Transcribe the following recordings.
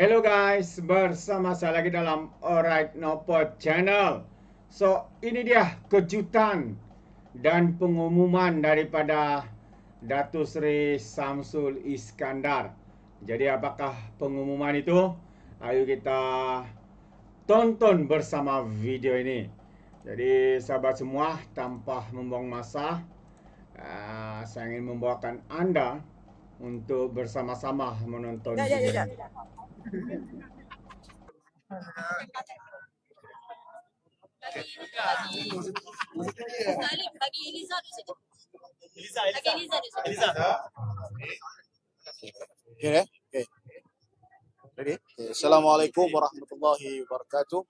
Hello guys, bersama saya lagi dalam Alright Nopod Channel. So, ini dia kejutan dan pengumuman daripada Datuk Seri Samsul Iskandar. Jadi apakah pengumuman itu? Ayo kita tonton bersama video ini. Jadi sahabat semua, tanpa membuang masa, uh, saya ingin membawakan anda untuk bersama-sama menonton Ya, ya, video ya, ini. ya. Okay, okay. Ready? Okay. Assalamualaikum warahmatullahi wabarakatuh.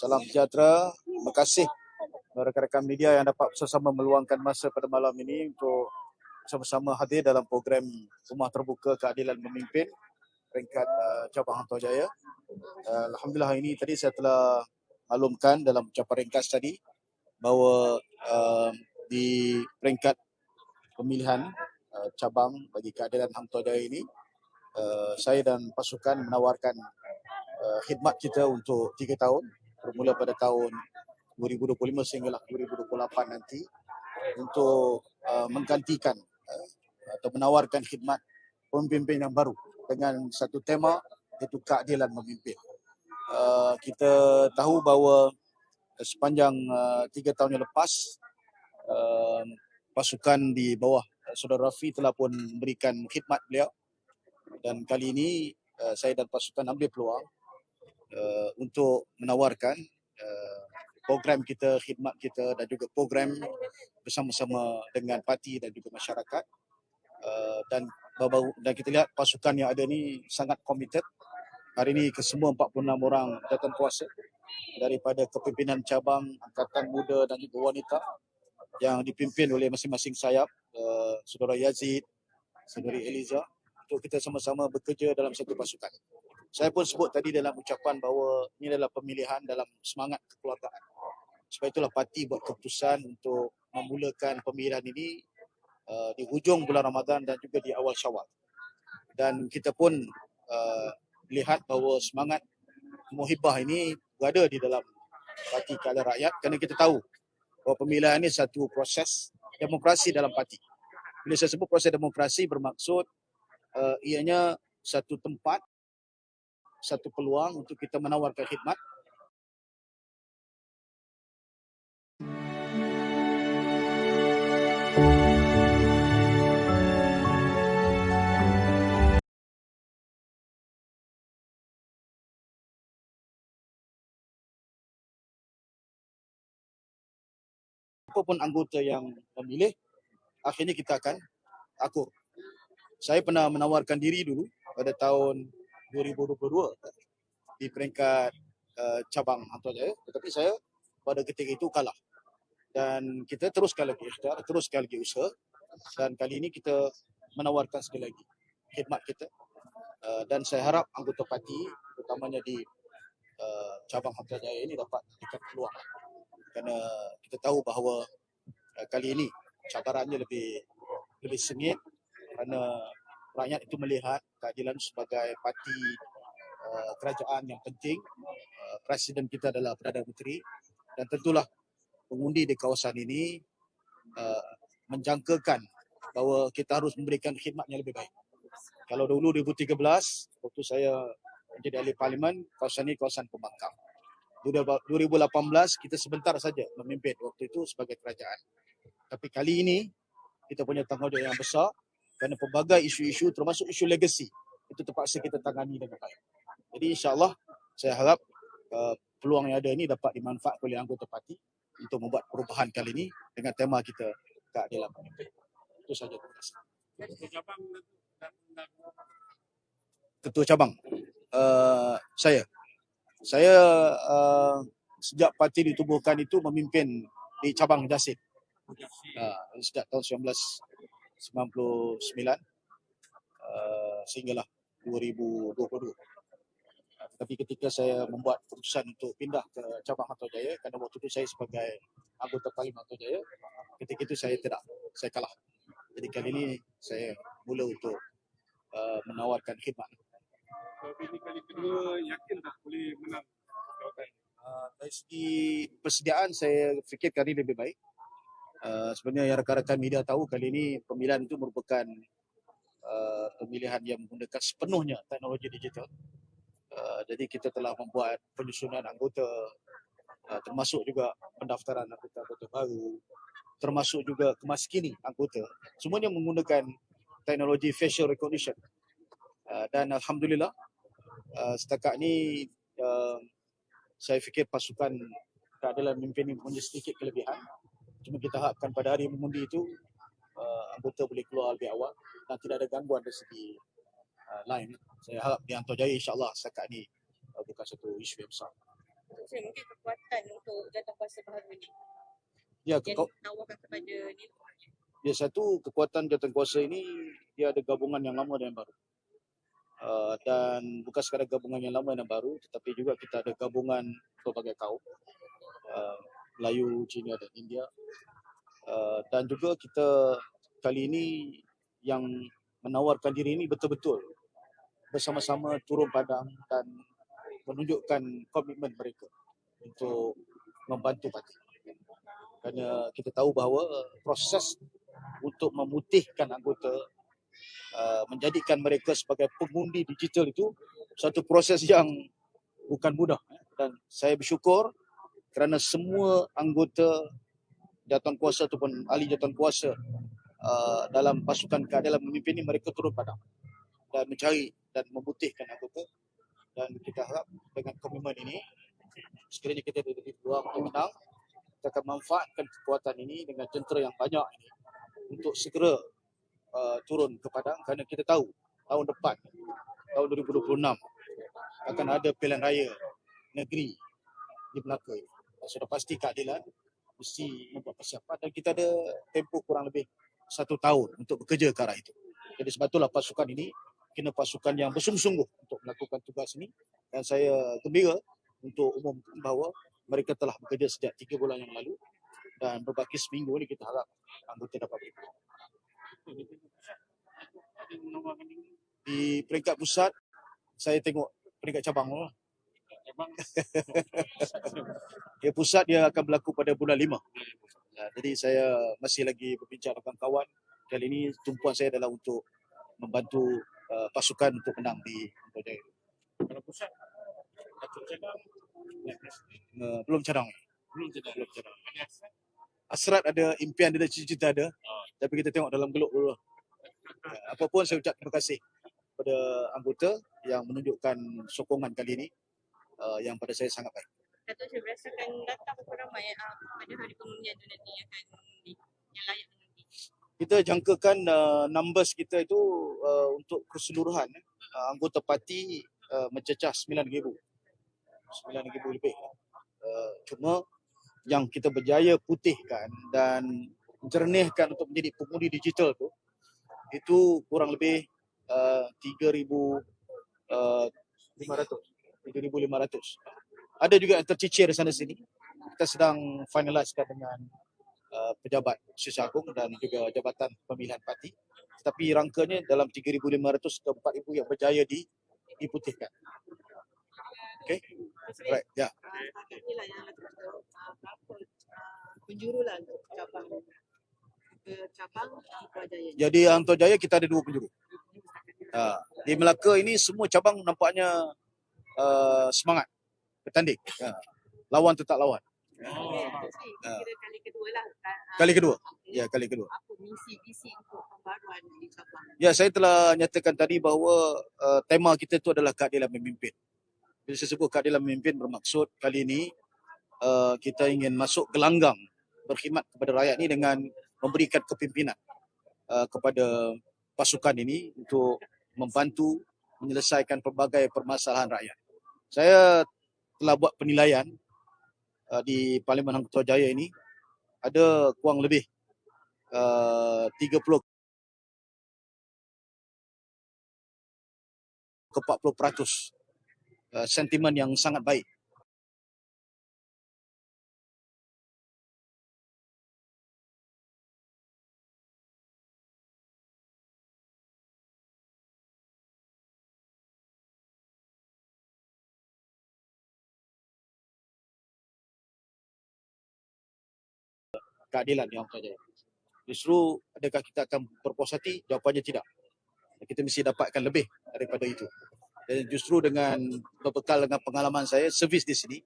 Salam sejahtera. Terima kasih kepada rakan-rakan media yang dapat bersama meluangkan masa pada malam ini untuk sama-sama hadir dalam program Rumah Terbuka Keadilan Memimpin peringkat uh, cabang Hang Tuah Jaya. Uh, Alhamdulillah ini tadi saya telah maklumkan dalam ucapan ringkas tadi bahawa uh, di peringkat pemilihan uh, cabang bagi keadilan Hang Tuah Jaya ini uh, saya dan pasukan menawarkan uh, khidmat kita untuk tiga tahun bermula pada tahun 2025 sehinggalah 2028 nanti untuk uh, menggantikan uh, atau menawarkan khidmat pemimpin yang baru dengan satu tema iaitu keadilan memimpin. Uh, kita tahu bahawa sepanjang uh, tiga tahun yang lepas uh, pasukan di bawah uh, Saudara Rafi telah pun memberikan khidmat beliau dan kali ini uh, saya dan pasukan ambil peluang uh, untuk menawarkan uh, program kita, khidmat kita dan juga program bersama-sama dengan parti dan juga masyarakat uh, dan baru dan kita lihat pasukan yang ada ni sangat committed. Hari ini kesemua 46 orang jawatan kuasa daripada kepimpinan cabang, angkatan muda dan juga wanita yang dipimpin oleh masing-masing sayap, uh, Saudara Yazid, Saudari Eliza untuk kita sama-sama bekerja dalam satu pasukan. Saya pun sebut tadi dalam ucapan bahawa ini adalah pemilihan dalam semangat kekeluargaan. Sebab itulah parti buat keputusan untuk memulakan pemilihan ini uh, di hujung bulan Ramadan dan juga di awal Syawal. Dan kita pun uh, lihat bahawa semangat muhibah ini berada di dalam parti keadilan rakyat kerana kita tahu bahawa pemilihan ini satu proses demokrasi dalam parti. Bila saya sebut proses demokrasi bermaksud uh, ianya satu tempat satu peluang untuk kita menawarkan khidmat apapun anggota yang memilih akhirnya kita akan akur. Saya pernah menawarkan diri dulu pada tahun 2022 di peringkat uh, cabang Hang Tuah Jaya tetapi saya pada ketika itu kalah. Dan kita teruskan lagi ikhtiar, teruskan lagi usaha dan kali ini kita menawarkan sekali lagi khidmat kita uh, dan saya harap anggota parti terutamanya di uh, cabang Hang Tuah Jaya ini dapat diberikan peluang kerana kita tahu bahawa uh, kali ini cabarannya lebih lebih sengit kerana rakyat itu melihat keadilan sebagai parti uh, kerajaan yang penting. Uh, Presiden kita adalah Perdana Menteri dan tentulah pengundi di kawasan ini uh, menjangkakan bahawa kita harus memberikan khidmat yang lebih baik. Kalau dulu 2013 waktu saya menjadi ahli parlimen, kawasan ini kawasan pembangkang. 2018 kita sebentar saja memimpin waktu itu sebagai kerajaan. Tapi kali ini kita punya tanggungjawab yang besar kerana pelbagai isu-isu termasuk isu legacy itu terpaksa kita tangani dengan baik. Jadi insyaAllah saya harap uh, peluang yang ada ini dapat dimanfaatkan oleh anggota parti untuk membuat perubahan kali ini dengan tema kita keadilan pemimpin. Itu saja terima kasih. Ketua cabang uh, saya. Saya uh, sejak parti ditubuhkan itu memimpin di cabang Jasin. Uh, sejak tahun 1999 uh, sehinggalah 2022. Uh, Tapi ketika saya membuat keputusan untuk pindah ke cabang Hang Tuah Jaya kerana waktu itu saya sebagai anggota Parlimen Hang Tuah Jaya, ketika itu saya tidak, saya kalah. Jadi kali ini saya mula untuk uh, menawarkan khidmat. Tapi ini kali kedua yakin tak boleh menang jawatan? Uh, dari segi persediaan saya fikir kali ini lebih baik. Uh, sebenarnya yang rakan-rakan media tahu kali ini pemilihan itu merupakan uh, pemilihan yang menggunakan sepenuhnya teknologi digital. Uh, jadi kita telah membuat penyusunan anggota uh, termasuk juga pendaftaran anggota-anggota baru termasuk juga kemaskini anggota. Semuanya menggunakan teknologi facial recognition. Uh, dan Alhamdulillah uh, setakat ni uh, saya fikir pasukan keadilan memimpin ini punya sedikit kelebihan. Cuma kita harapkan pada hari mengundi itu uh, anggota boleh keluar lebih awal dan tidak ada gangguan dari segi uh, lain. Saya harap di Antar Jaya insyaAllah setakat ni uh, bukan satu isu yang besar. Saya mungkin kekuatan untuk jatuh kuasa baru ni. Ya, Yang ditawarkan kepada ni. Ya satu kekuatan jawatan kuasa ini dia ada gabungan yang lama dan yang baru. Uh, dan bukan sekadar gabungan yang lama dan baru tetapi juga kita ada gabungan pelbagai kaum uh, Melayu, Cina dan India. Uh, dan juga kita kali ini yang menawarkan diri ini betul-betul bersama-sama turun padang dan menunjukkan komitmen mereka untuk membantu parti. Kerana kita tahu bahawa proses untuk memutihkan anggota uh, menjadikan mereka sebagai pengundi digital itu satu proses yang bukan mudah. Dan saya bersyukur kerana semua anggota jawatan kuasa ataupun ahli jawatan kuasa uh, dalam pasukan keadilan memimpin ini mereka turun padang dan mencari dan memutihkan anggota. Dan kita harap dengan komitmen ini sekiranya kita diberi peluang untuk menang kita akan manfaatkan kekuatan ini dengan tentera yang banyak ini untuk segera uh, turun ke padang kerana kita tahu tahun depan tahun 2026 akan ada pilihan raya negeri di Melaka ini. Sudah pasti keadilan mesti membuat persiapan dan kita ada tempoh kurang lebih satu tahun untuk bekerja ke arah itu. Jadi sebab itulah pasukan ini kena pasukan yang bersungguh-sungguh untuk melakukan tugas ini dan saya gembira untuk umumkan bahawa mereka telah bekerja sejak tiga bulan yang lalu dan berbaki seminggu ni kita harap anggota dapat berikut. Di peringkat pusat, saya tengok peringkat cabang lah. Dia pusat dia akan berlaku pada bulan lima. Ya, jadi saya masih lagi berbincang dengan kawan. Kali ini tumpuan saya adalah untuk membantu uh, pasukan untuk menang di Jaya. kalau pusat Datuk. Uh, belum cadang. Belum cadang. Hasrat ada, impian ada, cita-cita ada. Tapi kita tengok dalam geluk dulu. Ya, apa pun saya ucap terima kasih kepada anggota yang menunjukkan sokongan kali ini uh, yang pada saya sangat baik. Datuk Syed berdasarkan data berapa ramai uh, pada hari pengundian tu nanti akan yang layak nanti. kita jangkakan uh, numbers kita itu uh, untuk keseluruhan eh, uh, anggota parti uh, mencecah 9,000. 9,000 lebih. Uh, cuma yang kita berjaya putihkan dan jernihkan untuk menjadi pengundi digital tu itu kurang lebih uh, 3,000 uh, 500 3,500. Ada juga yang tercicir di sana sini. Kita sedang finalisekan dengan uh, pejabat Sis Agung dan juga Jabatan Pemilihan Parti. Tetapi rangkanya dalam 3,500 ke 4,000 yang berjaya di, diputihkan. Okay? Right, ya. Target ni lah yang uh, berapa uh, penjuru lah untuk cabang ke cabang di Putrajaya. Jadi Antar Jaya kita ada dua penjuru. Uh, di Melaka ini semua cabang nampaknya uh, semangat bertanding. Uh, lawan tetap lawan. Okay, Ah. kira kali kedua lah. Kali kedua? okay. Ya, kali kedua. Apa misi-misi untuk pembaruan di cabang? Ya, saya telah nyatakan tadi bahawa uh, tema kita itu adalah keadilan memimpin. Bila saya sebut keadilan memimpin bermaksud kali ini uh, kita ingin masuk gelanggang berkhidmat kepada rakyat ini dengan memberikan kepimpinan uh, kepada pasukan ini untuk membantu menyelesaikan pelbagai permasalahan rakyat. Saya telah buat penilaian uh, di Parlimen Hang Jaya ini ada kurang lebih uh, 30 ke 40 peratus uh, sentimen yang sangat baik keadilan Tuah Jaya. Justru adakah kita akan berpuas hati? Jawapannya tidak. Kita mesti dapatkan lebih daripada itu. Dan justru dengan berbekal dengan pengalaman saya servis di sini,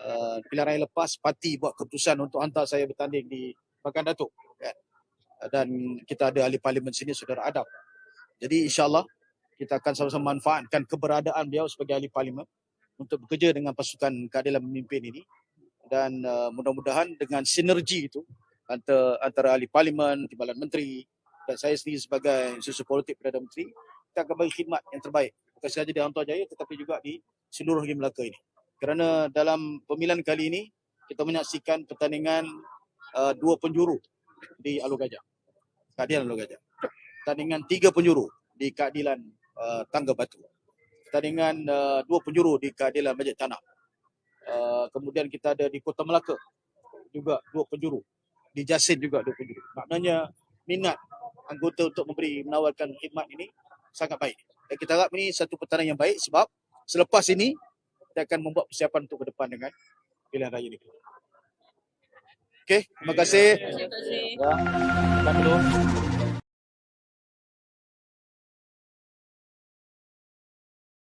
uh, pilihan raya lepas parti buat keputusan untuk hantar saya bertanding di Bagan Datuk. Kan? Dan kita ada ahli parlimen sini, Saudara Adam. Jadi insyaAllah kita akan sama-sama manfaatkan keberadaan beliau sebagai ahli parlimen untuk bekerja dengan pasukan keadilan memimpin ini dan uh, mudah-mudahan dengan sinergi itu antara, antara ahli parlimen, timbalan menteri dan saya sendiri sebagai susu politik Perdana Menteri kita akan bagi khidmat yang terbaik bukan sahaja di Hang Tuah Jaya tetapi juga di seluruh negeri Melaka ini. Kerana dalam pemilihan kali ini kita menyaksikan pertandingan uh, dua penjuru di Alur Gajah. Keadilan Alur Gajah. Pertandingan tiga penjuru di keadilan uh, Tangga Batu. Pertandingan uh, dua penjuru di keadilan Majid Tanah. Uh, kemudian kita ada di Kota Melaka juga dua penjuru. Di Jasin juga dua penjuru. Maknanya minat anggota untuk memberi menawarkan khidmat ini sangat baik. Dan kita harap ini satu pertandingan yang baik sebab selepas ini kita akan membuat persiapan untuk ke depan dengan pilihan raya ini. Okey, terima kasih. Terima kasih. Ya, tahan dulu.